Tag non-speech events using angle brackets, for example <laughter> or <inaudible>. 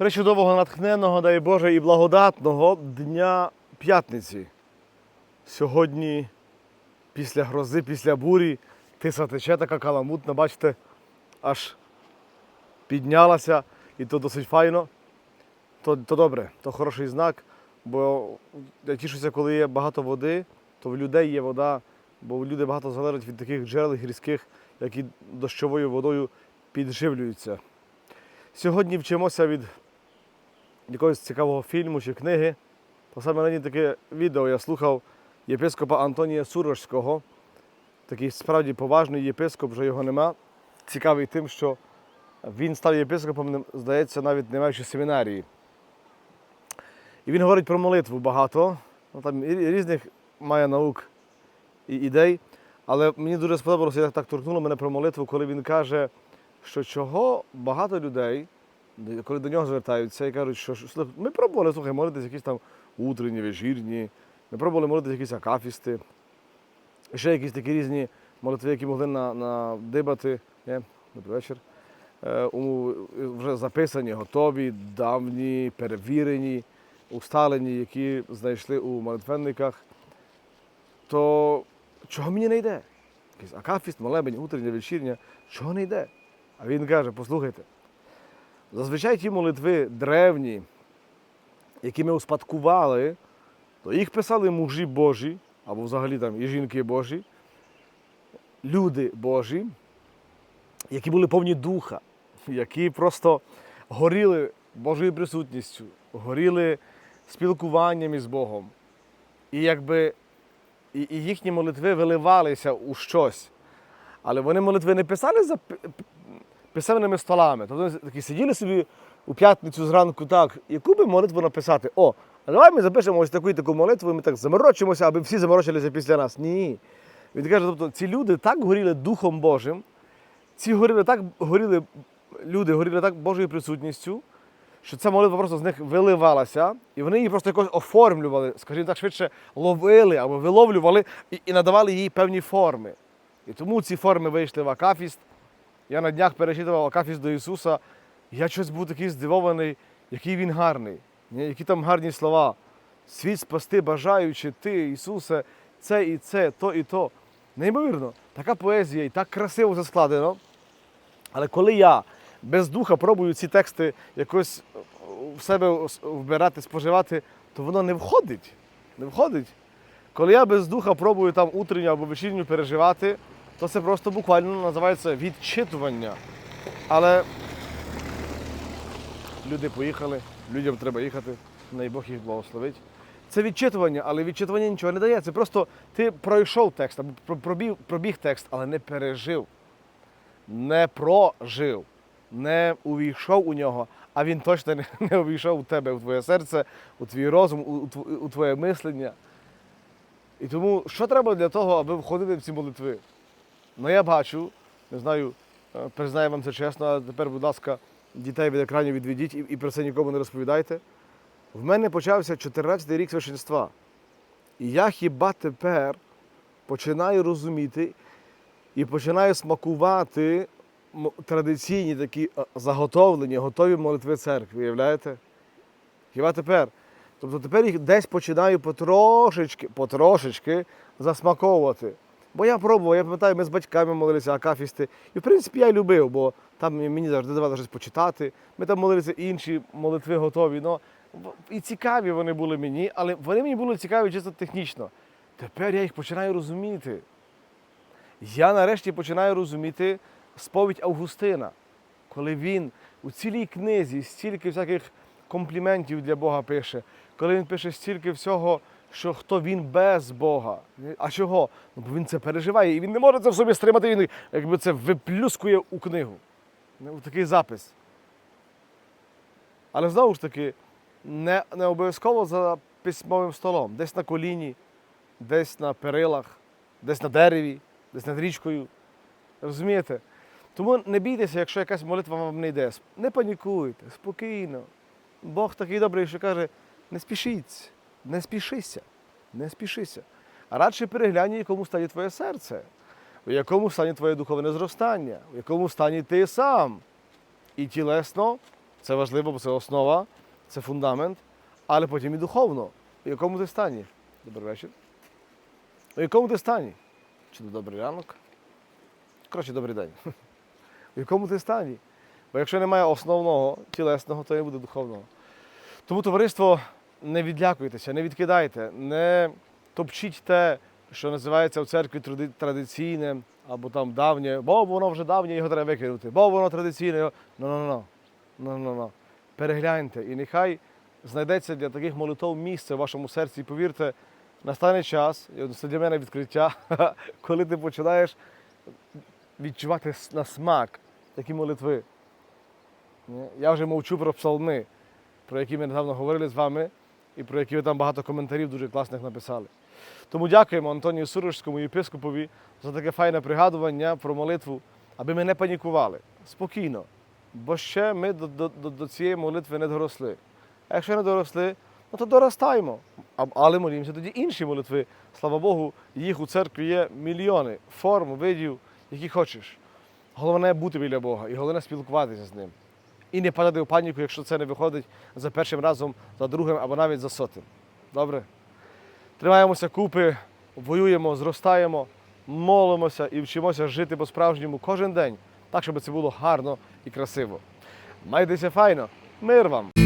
Пречудового натхненного, дай Боже, і благодатного дня п'ятниці. Сьогодні, після грози, після бурі, тиса тече така каламутна, бачите, аж піднялася, і то досить файно. То, то добре, то хороший знак, бо я тішуся, коли є багато води, то в людей є вода, бо люди багато залежать від таких джерел гірських, які дощовою водою підживлюються. Сьогодні вчимося від якогось цікавого фільму чи книги. То саме нині таке відео я слухав єпископа Антонія Сурожського. Такий справді поважний єпископ, вже його нема. Цікавий тим, що він став єпископом, здається, навіть не маючи семінарії. І він говорить про молитву багато. Ну, там різних має наук і ідей. Але мені дуже сподобалося, як так торкнуло мене про молитву, коли він каже, що чого багато людей, коли до нього звертаються і кажуть, що «Слухай, ми пробували слухай, молитись якісь там утренні, вечірні, ми пробували молитись якісь акафісти, ще якісь такі різні молитви, які могли на, надибати. Є? Добрий вечір. Е, вже записані, готові, давні, перевірені, усталені, які знайшли у молитвенниках. То чого мені не йде? Якийсь акафіст, молебень, утрення, вечірня, чого не йде? А він каже: послухайте, зазвичай ті молитви древні, які ми успадкували, то їх писали мужі Божі, або взагалі там і жінки Божі, люди Божі, які були повні духа, які просто горіли Божою присутністю, горіли спілкуванням із Богом. І якби і, їхні молитви виливалися у щось. Але вони молитви не писали за писемними столами. Тобто такі сиділи собі у п'ятницю зранку так, яку би молитву написати? О, а давай ми запишемо ось таку і таку молитву, і ми так заморочимося, аби всі заморочилися після нас. Ні. Він каже, тобто ці люди так горіли Духом Божим, ці горіли так горіли, люди горіли так Божою присутністю, що ця молитва просто з них виливалася, і вони її просто якось оформлювали, скажімо так, швидше ловили або виловлювали і, і надавали їй певні форми. І тому ці форми вийшли в Акафіст. Я на днях перечитував Акафіст до Ісуса, і я щось був такий здивований, який він гарний, які там гарні слова. Світ спасти, бажаючи ти, Ісусе, це і це, то і то. Неймовірно, така поезія і так красиво все складено. Але коли я без духа пробую ці тексти якось в себе вбирати, споживати, то воно не входить. Не входить. Коли я без духа пробую там утренню або вечірню переживати, то це просто буквально називається відчитування. Але люди поїхали, людям треба їхати, най Бог їх благословить. Це відчитування, але відчитування нічого не дає. Це просто ти пройшов текст або пробіг, пробіг текст, але не пережив, не прожив, не увійшов у нього, а він точно не, не увійшов у тебе, у твоє серце, у твій розум, у у твоє мислення. І тому що треба для того, аби входити в ці молитви? Ну я бачу, не знаю, е, признаю вам це чесно, а тепер, будь ласка, дітей від екранів відведіть і, і про це нікому не розповідайте. В мене почався 14-й рік священства. І я хіба тепер починаю розуміти і починаю смакувати традиційні такі е, заготовлені, готові молитви церкви, уявляєте? Хіба тепер? Тобто тепер їх десь починаю потрошечки, потрошечки засмаковувати. Бо я пробував, я пам'ятаю, ми з батьками молилися акафісти. І в принципі я любив, бо там мені завжди давали щось почитати. Ми там молилися інші молитви готові. В- і цікаві вони були мені, але вони мені були цікаві чисто технічно. Тепер я їх починаю розуміти. Я нарешті починаю розуміти сповідь Августина, коли він у цілій книзі стільки всяких компліментів для Бога пише, коли він пише стільки всього, що хто він без Бога. А чого? Ну, бо він це переживає, і він не може це в собі стримати, він якби це виплюскує у книгу. Ну, Такий запис. Але знову ж таки, не, не обов'язково за письмовим столом, десь на коліні, десь на перилах, десь на дереві, десь над річкою. Розумієте? Тому не бійтеся, якщо якась молитва вам не йде. Не панікуйте, спокійно. Бог такий добрий, що каже, не спішіть, не спішися, не спішися. А радше переглянь, в якому стані твоє серце, в якому стані твоє духовне зростання, в якому стані ти сам. І тілесно, Це важливо, бо це основа, це фундамент, але потім і духовно. В якому ти стані? Добрий вечір. У якому ти стані? Чи добрий ранок? Коротше, добрий день. <laughs> У якому ти стані? Бо якщо немає основного тілесного, то не буде духовного. Тому товариство, не відлякуйтеся, не відкидайте, не топчіть те, що називається в церкві тради- традиційне або там давнє, бо воно вже давнє, його треба викинути, бо воно традиційне. Ну-ну-ну. Ну-ну-ну. Перегляньте, і нехай знайдеться для таких молитов місце в вашому серці. І повірте, настане час, це для мене відкриття, <laughs> коли ти починаєш відчувати на смак такі молитви. Я вже мовчу про псалми, про які ми недавно говорили з вами, і про які ви там багато коментарів дуже класних написали. Тому дякуємо Антонію Сурожському єпископові за таке файне пригадування про молитву, аби ми не панікували. Спокійно. Бо ще ми до, до, до, до цієї молитви не доросли. А якщо не доросли, ну то доростаємо. Але молімося тоді інші молитви. Слава Богу, їх у церкві є мільйони форм, видів, які хочеш. Головне бути біля Бога і головне спілкуватися з ним. І не падати у паніку, якщо це не виходить за першим разом, за другим або навіть за сотим. Добре? Тримаємося купи, воюємо, зростаємо, молимося і вчимося жити по-справжньому кожен день, так, щоб це було гарно і красиво. Майтеся файно, мир вам!